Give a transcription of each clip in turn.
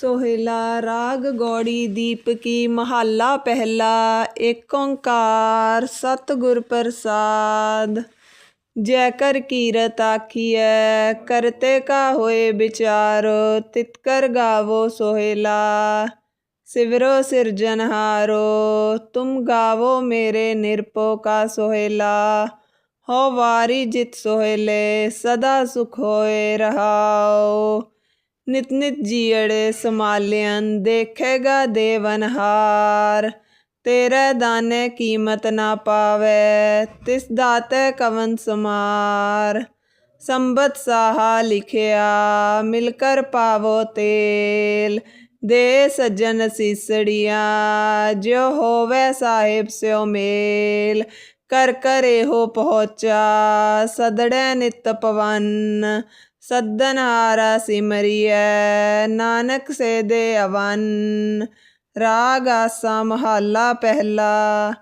ਸੋਹਿਲਾ ਰਾਗ ਗੌੜੀ ਦੀਪਕੀ ਮਹੱਲਾ ਪਹਿਲਾ ਏਕ ਓੰਕਾਰ ਸਤਿਗੁਰ ਪ੍ਰਸਾਦ। ਜੈ ਕਰ ਕੀਰਤ ਆਖੀਐ, ਕਰਤੇ ਕਾ ਹੋਏ ਵਿਚਾਰ ਤਿਤ ਕਰ ਗਾਵੋ ਸੋਹਿਲਾ। ਸਿਵਰੋ ਸਿਰਜਨਹਾਰੋ ਤੁਮ ਗਾਵੋ ਮੇਰੇ ਨਿਰਪੋ ਕਾ ਸੋਹਿਲਾ। ਹੋ ਵਾਰੀ ਜਿਤ ਸੋਹਿਲੇ, ਸਦਾ ਸੁਖ ਹੋਏ ਰਹਾਓ ਨਿਤ ਨਿਤ ਜੀੜੇ ਸਮਾਲਿਆਨ ਦੇਖੇਗਾ ਦੇਵਨਹਾਰ ਤੇਰੇ ਦਾਨੇ ਕੀਮਤ ਨਾ ਪਾਵੇ, ਤਿਸ ਦਾਤੇ ਕਵਨ ਸਮਾਰ। ਸੰਬਤ ਸਾਹਾ ਲਿਖਿਆ, ਮਿਲ ਕਰ ਪਾਵੋ ਤੇਲ। ਦੇ ਸੱਜਣ ਸੀਸੜੀਆਂ ਜੋ ਹੋਵੇ ਸਾਹਿਬ ਸਿਓ ਮੇਲ। ਕਰ ਕਰੇ ਹੋ ਪਹੁੰਚਾ, ਸਦੜੈ ਨਿਤ ਪਵਨ। ਸੱਦਨ ਹਾਰਾ ਸਿਮਰਿਐ, ਨਾਨਕ ਸੇ ਦੇ ਅਵਨ, ਰਾਗ ਆਸਾ ਮਹੱਲਾ ਪਹਿਲਾ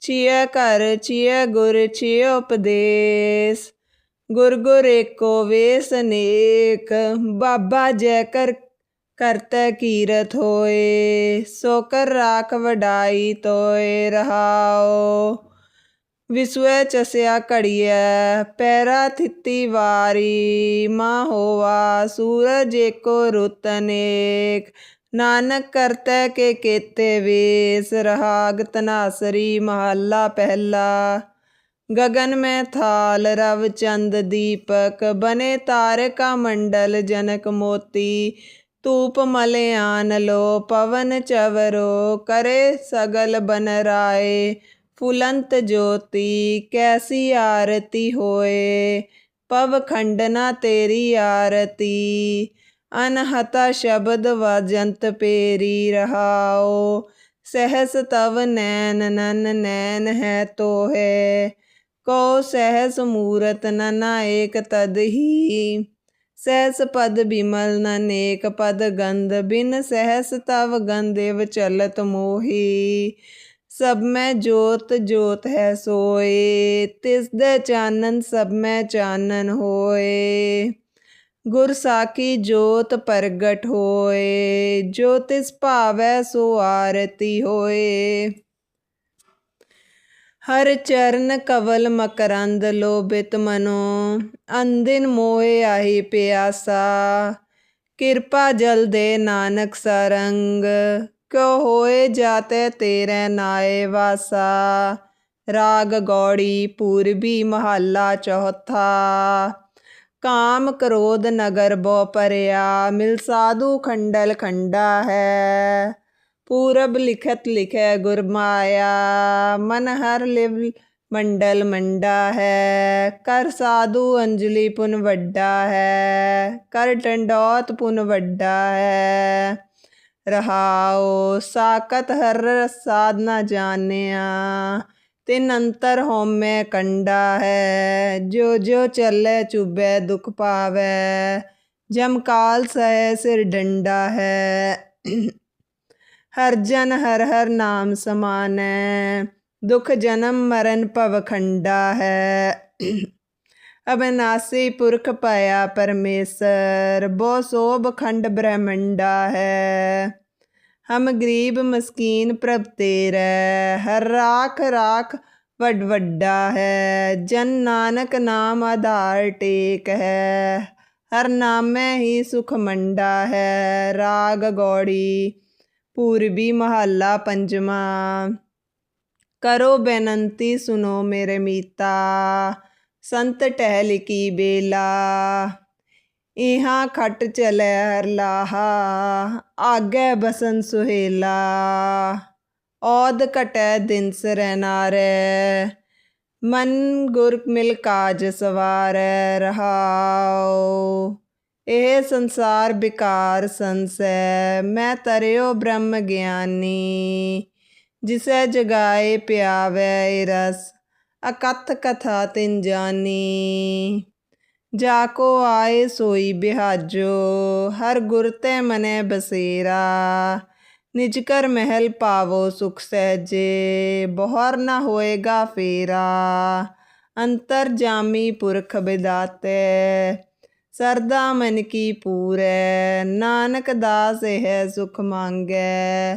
ਚੀਏ ਘਰ ਚੀਏ ਗੁਰ ਚੀਏ ਉਪਦੇਸ, ਗੁਰ ਗੁਰ ਏਕੋ ਵੇਸ ਨੇਕ, ਬਾਬਾ ਜੈ ਕਰ, ਕਰਤੈ ਕੀਰਤ ਹੋਏ, ਸੋ ਕਰ ਰਾਖ ਵਡਾਈ ਤੋਏ ਰਹਾਓ ਵਿਸਵੇ ਚਸਿਆ ਘੜੀਐ, ਪੈਰਾ ਥਿੱਤੀ ਵਾਰੀ। ਮਾ ਹੋਵਾ ਸੂਰਜ ਏਕੋ ਰੁੱਤ ਨਾਨਕ ਕਰਤੈ ਕੇ ਕੇਤੇ ਵੇਸ। ਰਹਾਗ ਤਨਾਸਰੀ ਮਹੱਲਾ ਪਹਿਲਾ, ਗਗਨ ਮੈਂ ਥਾਲ, ਰਵ ਚੰਦ ਦੀਪਕ। ਬਨੇ ਤਾਰਕਾ ਮੰਡਲ ਜਨਕ ਮੋਤੀ ਤੂਪ ਮਲਿਆਨ ਲੋ, ਪਵਨ ਚਵਰੋ। ਕਰੇ ਸਗਲ ਬਨਰਾਏ ਫੁਲੰਤ ਜੋਤੀ, ਕੈਸੀ ਆਰਤੀ ਹੋਏ? ਪਵ ਖੰਡਨਾ ਤੇਰੀ ਆਰਤੀ, ਅਨਹਤਾ ਸ਼ਬਦ ਵਜੰਤ ਪੇਰੀ ਰਹਾਓ ਸਹਸ ਤਵ ਨੈਨ ਨਨ ਨੈਨ ਹੈ ਤੋਹੇ। ਕੋ ਸਹਸ ਮੂਰਤ ਨਨਾ ਏਕ ਤਦਹੀ ਸਹਸ ਪਦ ਬਿਮਲ ਨਨ ਏਕ ਪਦ ਗੰਧ, ਬਿਨ ਸਹਸ ਤਵ ਗੰਧੇਵ ਚਲਤ ਮੋਹੀ। ਸਭ ਮੈਂ ਜੋਤ ਜੋਤ ਹੈ ਸੋਏ। ਤਿਸ ਦੇ ਚਾਨਣ ਸਭ ਮੈਂ ਚਾਨਣ ਹੋਏ। ਗੁਰ ਸਾਖੀ ਜੋਤ ਪ੍ਰਗਟ ਹੋਏ। ਜੋ ਤਿਸ ਭਾਵੈ ਸੋ ਆਰਤੀ ਹੋਏ। ਹਰ ਚਰਨ ਕਵਲ ਮਕਰੰਦ ਲੋਭਿਤ ਮਨੋ। ਅੰਦਿਨ ਮੋਏ ਆਹੀ ਪਿਆਸਾ। ਕਿਰਪਾ ਜਲ ਦੇ ਨਾਨਕ ਸਰੰਗ। ਕਿਉ ਹੋਏ ਜਾਤੇ ਤੇਰੇ ਨਾਏ ਵਾਸਾ, ਰਾਗ ਗੌੜੀ ਪੂਰਬੀ ਮਹੱਲਾ ਚੌਥਾ। ਕਾਮ ਕ੍ਰੋਧ ਨਗਰ ਬੋ ਪਰਿਆ, ਮਿਲ ਸਾਧੂ ਖੰਡਲ ਖੰਡਾ ਹੈ। ਪੂਰਬ ਲਿਖਤ ਲਿਖੈ ਗੁਰਮਾਇਆ ਮਨ ਹਰ ਲਿਵ ਮੰਡਲ ਮੰਡਾ ਹੈ। ਕਰ ਸਾਧੂ ਅੰਜਲੀ ਪੁਨ ਵੱਡਾ ਹੈ, ਕਰ ਟੰਡੋਤ ਪੁਨ ਵੱਡਾ ਹੈ। ਰਹਾਉ ਸਾਕਤ ਹਰ ਸਾਧ ਨਾ ਜਾਣਿਆ। ਤਿੰਨ ਅੰਤਰ ਹੋਮੈ ਕੰਡਾ ਹੈ, ਜੋ ਜੋ ਚੱਲੇ ਚੁਬੈ ਦੁਖ ਪਾਵੇ। ਜਮਕਾਲ ਸਹਿ ਸਿਰ ਡੰਡਾ ਹੈ। ਹਰ ਜਨ ਹਰ ਹਰ ਨਾਮ ਸਮਾਨੈ। ਦੁਖ ਜਨਮ ਮਰਨ ਭਵਖੰਡਾ ਹੈ। ਹੈ ਅਬਨਾਸੀ ਪੁਰਖ ਪਾਇਆ ਪਰਮੇਸ਼ਰ ਬੋ ਸੋਭ ਖੰਡ ਬ੍ਰਹਮੰਡਾ ਹੈ ਹਮ ਗਰੀਬ ਮਸਕੀਨ ਪ੍ਰਭ ਤੇਰੇ ਹਰ ਰਾਖ ਰਾਖ ਵੱਡ ਵੱਡਾ ਹੈ ਜਨ ਨਾਨਕ ਨਾਮ ਆਧਾਰ ਟੇਕ ਹੈ ਹਰ ਨਾਮੇ ਹੀ ਸੁਖ ਮੰਡਾ ਹੈ ਰਾਗ ਗੌੜੀ ਪੂਰਬੀ ਮਹੱਲਾ ਪੰਜਵਾ ਕਰੋ ਬੇਨੰਤੀ ਸੁਨੋ ਮੇਰੇ ਮੀਤਾ ਸੰਤ ਟਹਿਲ ਕੀ ਬੇਲਾ ਇਹਾਂ ਖਟ ਚਲੈ ਹਰ ਲਾਹਾ, ਆਗੇ ਬਸਨ ਸੁਹੇਲਾ। ਔਦ ਘਟੈ ਦਿਨ ਸਰੈ ਨਾਰੇ, ਮਨ ਗੁਰ ਮਿਲ ਕਾਜ ਸਵਾਰੈ ਰਹਾਓ ਇਹ ਸੰਸਾਰ ਬਿਕਾਰ ਸੰਸੈ, ਮੈਂ ਤਰਿਓ ਬ੍ਰਹਮ ਗਿਆਨੀ, ਜਿਸੈ ਜਗਾਏ ਪਿਆਵੈ ਰਸ। ਅਕਥ ਕਥਾ ਤਿਨ ਜਾਨੀ। ਜਾ ਕੋ ਆਏ ਸੋਈ ਬਿਹਾਜੋ, ਹਰ ਗੁਰ ਤੇ ਮਨੇ ਬਸੇਰਾ। ਨਿਜ ਕਰ ਮਹਿਲ ਪਾਵੋ ਸੁਖ ਸਹਿਜੇ, ਬਹਰ ਨਾ ਹੋਏਗਾ ਫੇਰਾ। ਅੰਤਰ ਜਾਮੀ ਪੁਰਖ ਬਿਦਾਤੇ, ਸਰਦਾ ਮਨ ਕੀ ਪੂਰੈ। ਨਾਨਕ ਦਾਸ ਹੈ ਸੁਖ ਮੰਗੈ।